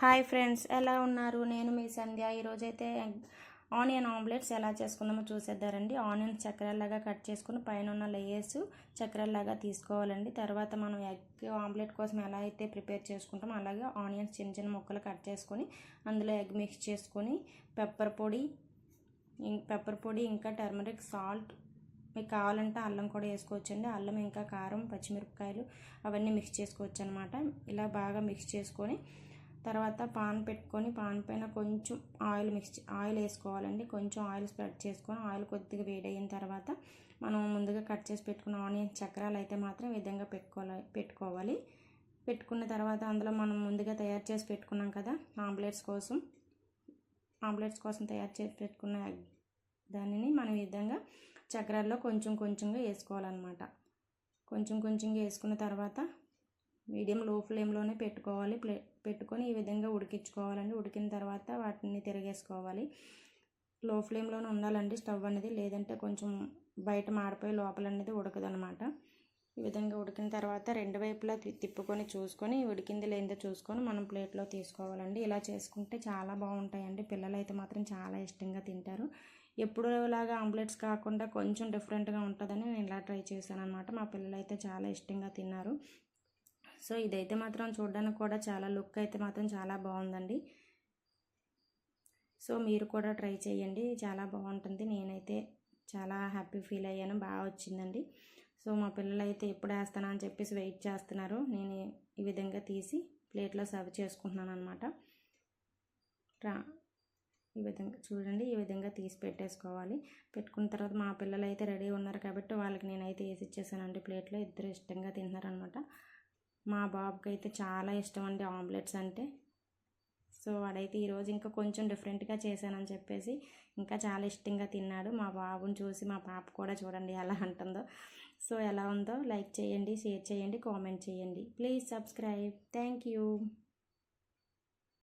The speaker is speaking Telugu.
హాయ్ ఫ్రెండ్స్ ఎలా ఉన్నారు? నేను మీ సంధ్య. ఈరోజైతే ఆనియన్ ఆమ్లెట్స్ ఎలా చేసుకుందామో చూసేద్దారండి. ఆనియన్ చక్రాల్లాగా కట్ చేసుకుని పైన ఉన్న లేయర్స్ చక్రాల్లాగా తీసుకోవాలండి. తర్వాత మనం ఎగ్ ఆమ్లెట్ కోసం ఎలా అయితే ప్రిపేర్ చేసుకుంటామో అలాగే ఆనియన్స్ చిన్న చిన్న ముక్కలు కట్ చేసుకొని అందులో ఎగ్ మిక్స్ చేసుకొని పెప్పర్ పొడి పెప్పర్ పొడి ఇంకా టర్మరిక్ సాల్ట్ మీకు కావాలంటే అల్లం కూడా వేసుకోవచ్చండి. అల్లం ఇంకా కారం పచ్చిమిరపకాయలు అవన్నీ మిక్స్ చేసుకోవచ్చు అనమాట ఇలా బాగా మిక్స్ చేసుకొని తర్వాత పాన్ పెట్టుకొని పాన్ పైన కొంచెం ఆయిల్ మిక్స్ ఆయిల్ వేసుకోవాలండి. కొంచెం ఆయిల్ స్ప్రెడ్ చేసుకొని ఆయిల్ కొద్దిగా వేడయిన తర్వాత మనం ముందుగా కట్ చేసి పెట్టుకున్న ఆనియన్ చక్రాలు అయితే మాత్రం విధంగా పెట్టుకోవాలి పెట్టుకోవాలి. పెట్టుకున్న తర్వాత అందులో మనం ముందుగా తయారు చేసి పెట్టుకున్నాం కదా ఆమ్లెట్స్ కోసం. ఆమ్లెట్స్ కోసం తయారు చేసి పెట్టుకున్న దానిని మనం ఈ విధంగా చక్రాల్లో కొంచెం కొంచెంగా వేసుకోవాలన్నమాట. కొంచెం కొంచెంగా వేసుకున్న తర్వాత మీడియం లో ఫ్లేమ్లోనే పెట్టుకోవాలి. ప్లే పెట్టుకొని ఈ విధంగా ఉడికించుకోవాలండి. ఉడికిన తర్వాత వాటిని తిరిగేసుకోవాలి. లో ఫ్లేమ్లోనే ఉండాలండి. స్టవ్ అనేది లేదంటే కొంచెం బయట మాడిపోయి లోపల అనేది ఉడకదనమాట. ఈ విధంగా ఉడికిన తర్వాత రెండు వైపులా తిప్పుకొని చూసుకొని ఉడికింది లేదో చూసుకొని మనం ప్లేట్లో తీసుకోవాలండి. ఇలా చేసుకుంటే చాలా బాగుంటాయండి. పిల్లలు అయితే మాత్రం చాలా ఇష్టంగా తింటారు. ఎప్పుడు లాగా ఆమ్లెట్స్ కాకుండా కొంచెం డిఫరెంట్గా ఉంటుందని నేను ఇలా ట్రై చేశాను అనమాట మా పిల్లలు అయితే చాలా ఇష్టంగా తిన్నారు. సో ఇదైతే మాత్రం చూడడానికి కూడా చాలా లుక్ అయితే మాత్రం చాలా బాగుందండి. సో మీరు కూడా ట్రై చేయండి. చాలా బాగుంటుంది. నేనైతే చాలా హ్యాపీ ఫీల్ అయ్యాను. బాగా వచ్చిందండి. సో మా పిల్లలు అయితే ఎప్పుడు వేస్తానా అని చెప్పేసి వెయిట్ చేస్తున్నారు. నేను ఈ విధంగా తీసి ప్లేట్లో సర్వ్ చేసుకుంటున్నాను అనమాట ఈ విధంగా చూడండి. ఈ విధంగా తీసి పెట్టేసుకోవాలి. పెట్టుకున్న తర్వాత మా పిల్లలు అయితే రెడీ ఉన్నారు కాబట్టి వాళ్ళకి నేనైతే వేసి ఇచ్చేసానండి ప్లేట్లో. ఇద్దరు ఇష్టంగా తింటున్నారనమాట మా బాబుకి అయితే చాలా ఇష్టం అండి ఆమ్లెట్స్ అంటే. సో వాడైతే ఈరోజు ఇంకా కొంచెం డిఫరెంట్గా చేశానని చెప్పేసి ఇంకా చాలా ఇష్టంగా తిన్నాడు. మా బాబుని చూసి మా పాప కూడా చూడండి ఎలా అంటుందో. సో ఎలా ఉందో లైక్ చేయండి షేర్ చేయండి కామెంట్ చేయండి. Please subscribe. Thank you.